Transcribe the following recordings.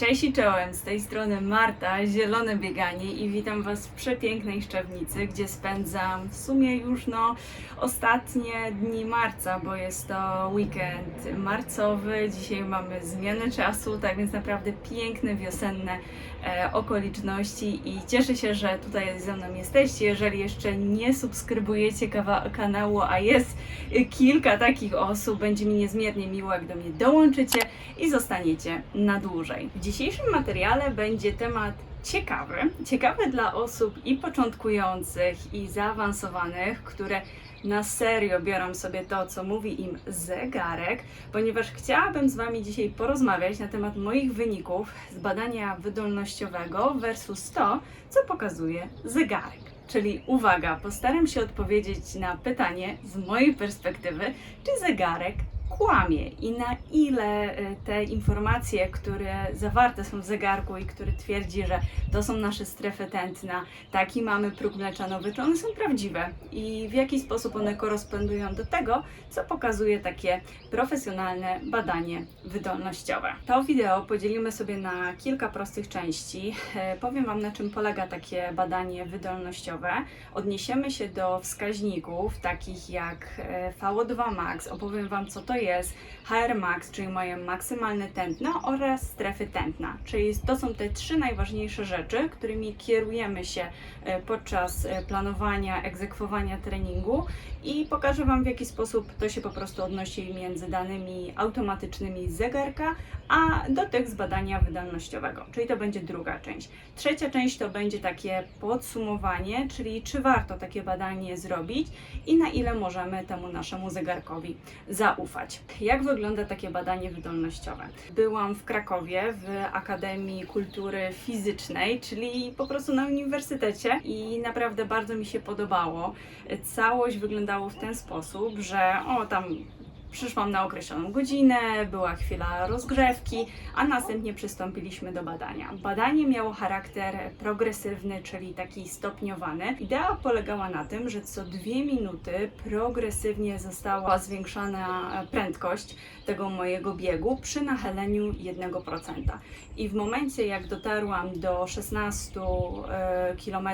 Cześć i czołem, z tej strony Marta, Zielone Bieganie i witam Was w przepięknej Szczawnicy, gdzie spędzam w sumie już no ostatnie dni marca, bo jest to weekend marcowy, dzisiaj mamy zmianę czasu, tak więc naprawdę piękne, wiosenne okoliczności i cieszę się, że tutaj ze mną jesteście. Jeżeli jeszcze nie subskrybujecie kanału, a jest e, kilka takich osób, będzie mi niezmiernie miło, jak do mnie dołączycie i zostaniecie na dłużej. W dzisiejszym materiale będzie temat ciekawy. Ciekawy dla osób i początkujących, i zaawansowanych, które na serio biorą sobie to, co mówi im zegarek, ponieważ chciałabym z Wami dzisiaj porozmawiać na temat moich wyników z badania wydolnościowego versus to, co pokazuje zegarek. Czyli uwaga, postaram się odpowiedzieć na pytanie z mojej perspektywy, czy zegarek kłamie i na ile e, te informacje, które zawarte są w zegarku i które twierdzi, że to są nasze strefy tętna, taki mamy próg mleczanowy, czy one są prawdziwe i w jaki sposób one korespondują do tego, co pokazuje takie profesjonalne badanie wydolnościowe. To wideo podzielimy sobie na kilka prostych części. E, Powiem Wam, na czym polega takie badanie wydolnościowe. Odniesiemy się do wskaźników takich jak e, VO2 max, opowiem Wam, co to jest, HR max, czyli moje maksymalne tętno oraz strefy tętna, czyli to są te trzy najważniejsze rzeczy, którymi kierujemy się e, podczas e, planowania, egzekwowania treningu i pokażę Wam, w jaki sposób to się po prostu odnosi między danymi automatycznymi zegarka, a do tych z badania wydolnościowego, czyli to będzie druga część. Trzecia część to będzie takie podsumowanie, czyli czy warto takie badanie zrobić i na ile możemy temu naszemu zegarkowi zaufać. Jak wygląda takie badanie wydolnościowe? Byłam w Krakowie w Akademii Kultury Fizycznej, czyli po prostu na uniwersytecie i naprawdę bardzo mi się podobało. Całość wyglądało w ten sposób, że o tam Przyszłam na określoną godzinę, była chwila rozgrzewki, a następnie przystąpiliśmy do badania. Badanie miało charakter progresywny, czyli taki stopniowany. Idea polegała na tym, że co dwie minuty progresywnie została zwiększana prędkość tego mojego biegu przy nachyleniu 1%. I w momencie, jak dotarłam do 16 km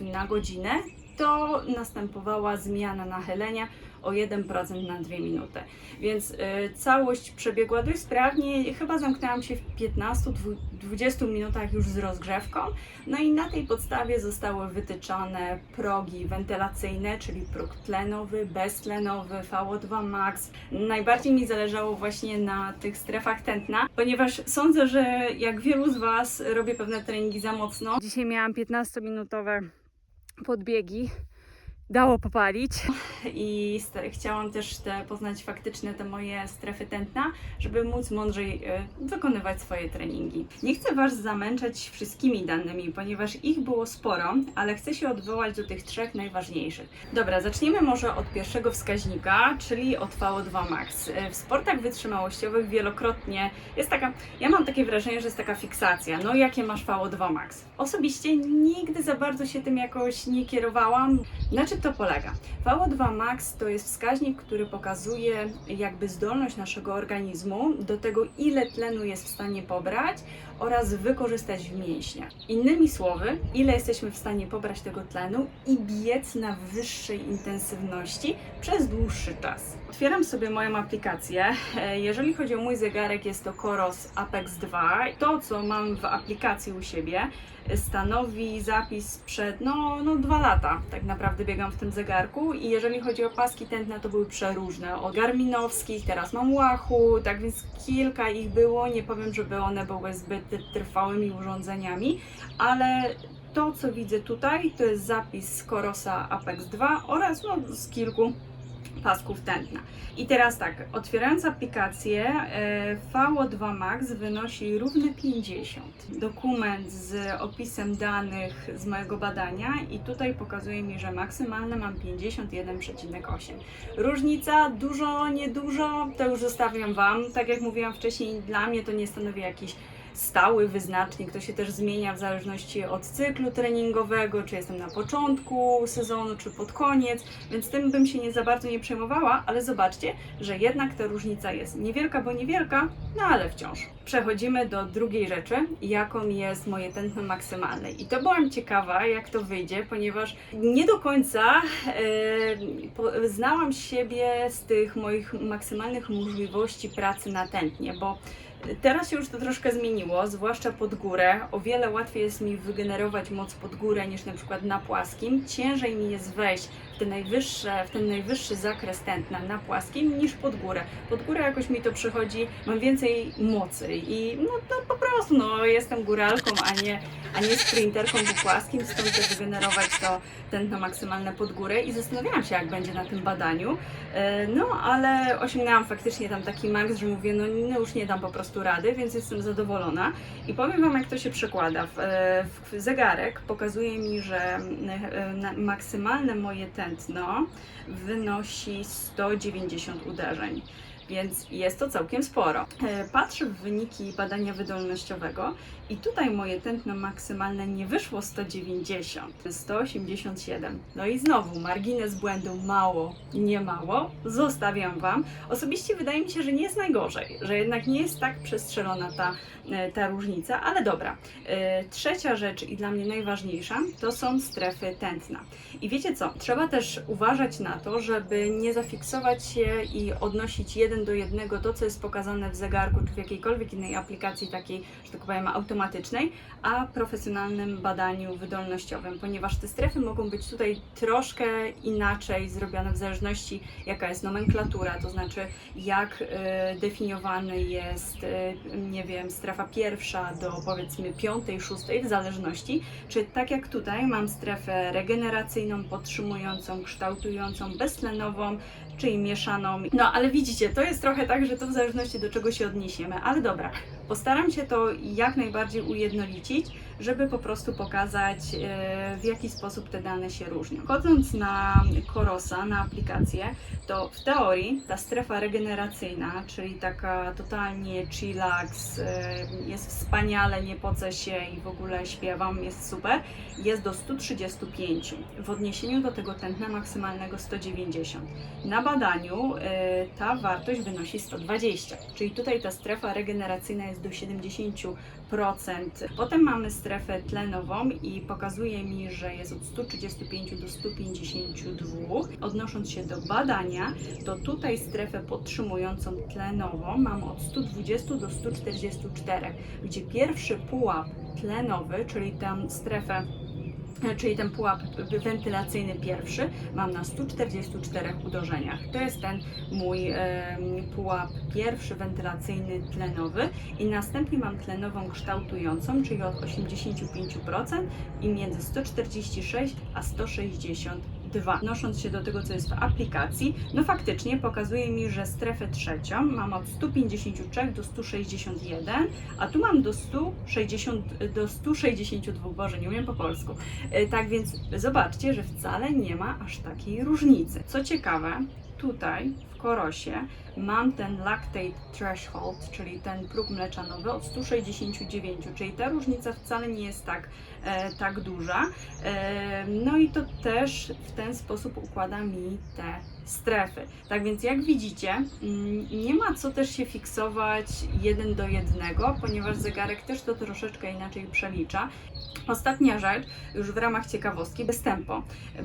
na godzinę, to następowała zmiana nachylenia o 1% na 2 minuty. Więc y, całość przebiegła dość sprawnie. Chyba zamknęłam się w 15-20 minutach już z rozgrzewką. No i na tej podstawie zostały wytyczone progi wentylacyjne, czyli próg tlenowy, beztlenowy, VO2 max. Najbardziej mi zależało właśnie na tych strefach tętna, ponieważ sądzę, że jak wielu z Was robię pewne treningi za mocno. Dzisiaj miałam 15-minutowe podbiegi dało popalić i chciałam też te, poznać faktyczne te moje strefy tętna, żeby móc mądrzej e, wykonywać swoje treningi. Nie chcę Was zamęczać wszystkimi danymi, ponieważ ich było sporo, ale chcę się odwołać do tych trzech najważniejszych. Dobra, zaczniemy może od pierwszego wskaźnika, czyli od VO2 max. E, W sportach wytrzymałościowych wielokrotnie jest taka, ja mam takie wrażenie, że jest taka fiksacja, no jakie masz VO2 max. Osobiście nigdy za bardzo się tym jakoś nie kierowałam. Na czym to polega? VO2 max to jest wskaźnik, który pokazuje jakby zdolność naszego organizmu do tego, ile tlenu jest w stanie pobrać oraz wykorzystać w mięśniach. Innymi słowy, ile jesteśmy w stanie pobrać tego tlenu i biec na wyższej intensywności przez dłuższy czas. Otwieram sobie moją aplikację. E, Jeżeli chodzi o mój zegarek, jest to Coros Apex 2. To, co mam w aplikacji u siebie, stanowi zapis sprzed no, no dwa lata. Tak naprawdę biegam w tym zegarku i jeżeli chodzi o paski tętna, to były przeróżne. Od garminowskich, teraz mam łachu, tak więc kilka ich było. Nie powiem, żeby one były zbyt trwałymi urządzeniami, ale to, co widzę tutaj, to jest zapis z Corosa Apex 2 oraz no, z kilku pasków tętna. I teraz tak, otwierając aplikację, e, VO2 Max wynosi równy 50. Dokument z opisem danych z mojego badania i tutaj pokazuje mi, że maksymalne mam 51,8. Różnica dużo, niedużo, to już zostawiam Wam. Tak jak mówiłam wcześniej, dla mnie to nie stanowi jakichś stały wyznacznik, to się też zmienia w zależności od cyklu treningowego, czy jestem na początku sezonu, czy pod koniec, więc tym bym się nie za bardzo nie przejmowała, ale zobaczcie, że jednak ta różnica jest niewielka, bo niewielka, no ale wciąż. Przechodzimy do drugiej rzeczy, jaką jest moje tętno maksymalne. I to byłam ciekawa, jak to wyjdzie, ponieważ nie do końca e, znałam siebie z tych moich maksymalnych możliwości pracy na tętnie, bo Teraz się już to troszkę zmieniło, zwłaszcza pod górę. O wiele łatwiej jest mi wygenerować moc pod górę niż na przykład na płaskim. Ciężej mi jest wejść w, te najwyższe, w ten najwyższy zakres tętna na płaskim niż pod górę. Pod górę jakoś mi to przychodzi, mam więcej mocy i no to po prostu no, jestem góralką, a nie, a nie sprinterką po płaskim, stąd też wygenerować to tętno maksymalne pod górę i zastanawiałam się jak będzie na tym badaniu. E, No ale osiągnęłam faktycznie tam taki maks, że mówię, no, no już nie dam po prostu rady, więc jestem zadowolona. I powiem Wam, jak to się przekłada. E, zegarek pokazuje mi, że e, maksymalne moje tętno wynosi 190 uderzeń. Więc jest to całkiem sporo. E, Patrzę w wyniki badania wydolnościowego i tutaj moje tętno maksymalne nie wyszło 190, 187. No i znowu margines błędu mało, nie mało. Zostawiam Wam. Osobiście wydaje mi się, że nie jest najgorzej, że jednak nie jest tak przestrzelona ta, e, ta różnica, ale dobra. E, Trzecia rzecz i dla mnie najważniejsza to są strefy tętna. I wiecie co? Trzeba też uważać na to, żeby nie zafiksować się i odnosić jeden do jednego to, co jest pokazane w zegarku czy w jakiejkolwiek innej aplikacji takiej, że tak powiem, automatycznej, a profesjonalnym badaniu wydolnościowym, ponieważ te strefy mogą być tutaj troszkę inaczej zrobione w zależności jaka jest nomenklatura, to znaczy jak e, definiowany jest, e, nie wiem, strefa pierwsza do powiedzmy piątej, szóstej, w zależności, czy tak jak tutaj mam strefę regeneracyjną, podtrzymującą, kształtującą, beztlenową, czyli mieszaną. No ale widzicie, to jest trochę tak, że to w zależności do czego się odniesiemy, ale dobra, postaram się to jak najbardziej ujednolicić, żeby po prostu pokazać, e, w jaki sposób te dane się różnią. Wchodząc na Korosa, na aplikację, to w teorii ta strefa regeneracyjna, czyli taka totalnie chillax, e, jest wspaniale, nie pocę się i w ogóle śpiewam, jest super, jest do 135 w odniesieniu do tego tętna maksymalnego 190. Na badaniu e, ta wartość wynosi 120, czyli tutaj ta strefa regeneracyjna jest do 70%. Potem mamy strefę tlenową i pokazuje mi, że jest od 135 do 152. Odnosząc się do badania, to tutaj strefę podtrzymującą tlenową mam od 120 do 144, gdzie pierwszy pułap tlenowy, czyli tam strefę czyli ten pułap wentylacyjny pierwszy mam na 144 uderzeniach. To jest ten mój pułap pierwszy wentylacyjny tlenowy i następnie mam tlenową kształtującą, czyli od 85% i między 146 a 162. Odnosząc się do tego, co jest w aplikacji, no faktycznie pokazuje mi, że strefę trzecią mam od 153 do 161, a tu mam do 160, do 162, Boże, nie umiem po polsku. E, Tak więc zobaczcie, że wcale nie ma aż takiej różnicy. Co ciekawe, tutaj w Korosie mam ten lactate threshold, czyli ten próg mleczanowy od 169, czyli ta różnica wcale nie jest tak, tak duża. E, no i to też w ten sposób układa mi te strefy. Tak więc jak widzicie, mm, nie ma co też się fiksować jeden do jednego, ponieważ zegarek też to troszeczkę inaczej przelicza. Ostatnia rzecz, już w ramach ciekawostki, bez tempo,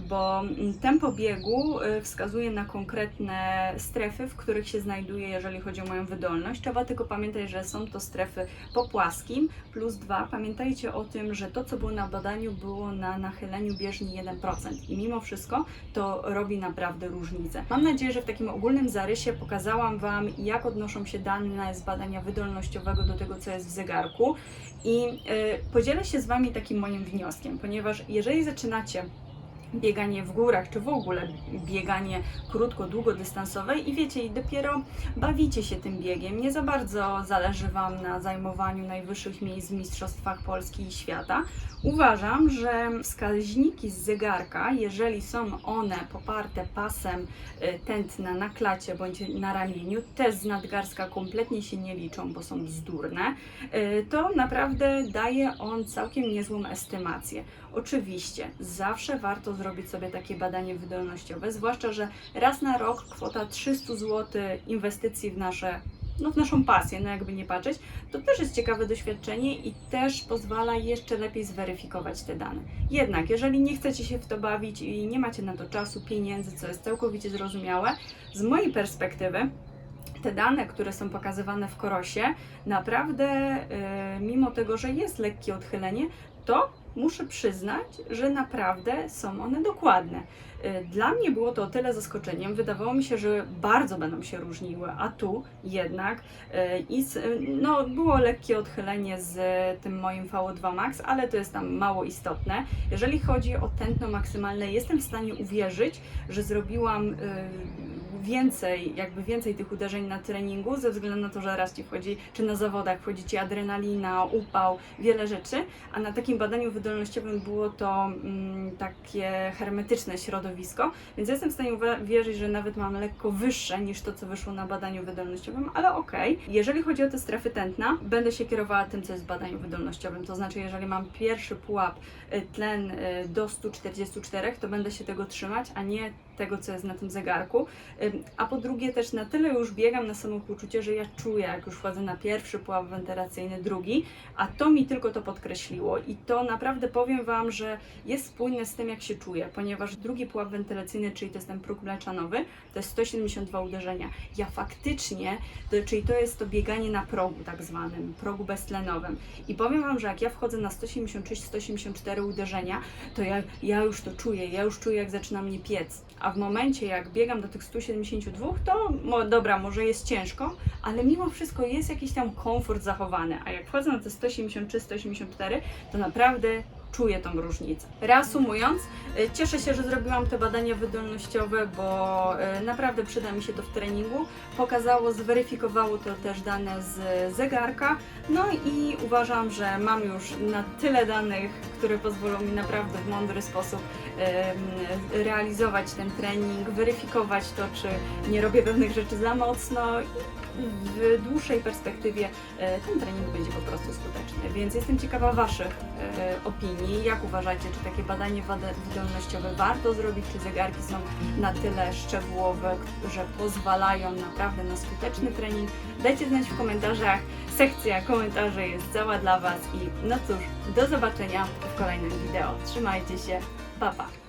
bo tempo biegu y, wskazuje na konkretne strefy, w których się znajduję, jeżeli chodzi o moją wydolność. Trzeba tylko pamiętać, że są to strefy po płaskim, plus dwa. Pamiętajcie o tym, że to, co na badaniu, było na nachyleniu bieżni 1% i mimo wszystko to robi naprawdę różnicę. Mam nadzieję, że w takim ogólnym zarysie pokazałam Wam, jak odnoszą się dane z badania wydolnościowego do tego, co jest w zegarku i y, podzielę się z Wami takim moim wnioskiem, ponieważ jeżeli zaczynacie bieganie w górach, czy w ogóle bieganie krótko, długodystansowe i wiecie, i dopiero bawicie się tym biegiem. Nie za bardzo zależy Wam na zajmowaniu najwyższych miejsc w Mistrzostwach Polski i świata. Uważam, że wskaźniki z zegarka, jeżeli są one poparte pasem y, tętna na klacie bądź na ramieniu, te z nadgarstka kompletnie się nie liczą, bo są bzdurne, y, to naprawdę daje on całkiem niezłą estymację. Oczywiście, zawsze warto zrobić sobie takie badanie wydolnościowe, zwłaszcza, że raz na rok kwota 300 zł inwestycji w nasze no w naszą pasję, no jakby nie patrzeć, to też jest ciekawe doświadczenie i też pozwala jeszcze lepiej zweryfikować te dane. Jednak, jeżeli nie chcecie się w to bawić i nie macie na to czasu, pieniędzy, co jest całkowicie zrozumiałe, z mojej perspektywy, te dane, które są pokazywane w Korosie, naprawdę, e, mimo tego, że jest lekkie odchylenie, to muszę przyznać, że naprawdę są one dokładne. E, Dla mnie było to o tyle zaskoczeniem. Wydawało mi się, że bardzo będą się różniły, a tu jednak z, no, było lekkie odchylenie z tym moim VO2 Max, ale to jest tam mało istotne. Jeżeli chodzi o tętno maksymalne, jestem w stanie uwierzyć, że zrobiłam więcej, jakby więcej tych uderzeń na treningu, ze względu na to, że raz ci wchodzi, czy na zawodach wchodzi ci adrenalina, upał, wiele rzeczy, a na takim badaniu wydolnościowym było to mm, takie hermetyczne środowisko, więc jestem w stanie wierzyć, że nawet mam lekko wyższe niż to, co wyszło na badaniu wydolnościowym, ale okej. Jeżeli chodzi o te strefy tętna, będę się kierowała tym, co jest w badaniu wydolnościowym, to znaczy, jeżeli mam pierwszy pułap y, tlen y, do 144, to będę się tego trzymać, a nie tego, co jest na tym zegarku. A po drugie też na tyle już biegam na samopoczucie, że ja czuję, jak już wchodzę na pierwszy pułap wentylacyjny, drugi, a to mi tylko to podkreśliło i to naprawdę powiem Wam, że jest spójne z tym, jak się czuję, ponieważ drugi pułap wentylacyjny, czyli to jest ten próg mleczanowy, to jest 172 uderzenia. Ja faktycznie, to, czyli to jest to bieganie na progu tak zwanym, progu beztlenowym i powiem Wam, że jak ja wchodzę na 176-184 uderzenia, to ja, ja już to czuję, ja już czuję, jak zaczyna mnie piec. A w momencie, jak biegam do tych 172, to mo, dobra, może jest ciężko, ale mimo wszystko jest jakiś tam komfort zachowany. A jak wchodzę na te 173-184, to naprawdę czuję tą różnicę. Reasumując, y, cieszę się, że zrobiłam te badania wydolnościowe, bo y, naprawdę przyda mi się to w treningu. Pokazało, zweryfikowało to też dane z zegarka. No i uważam, że mam już na tyle danych, które pozwolą mi naprawdę w mądry sposób em, realizować ten trening, weryfikować to, czy nie robię pewnych rzeczy za mocno w dłuższej perspektywie e, ten trening będzie po prostu skuteczny. Więc jestem ciekawa Waszych e, opinii. Jak uważacie, czy takie badanie wydolnościowe warto zrobić, czy zegarki są na tyle szczegółowe, że pozwalają naprawdę na skuteczny trening? Dajcie znać w komentarzach. Sekcja komentarzy jest cała dla Was i no cóż, do zobaczenia w kolejnym wideo. Trzymajcie się, pa pa!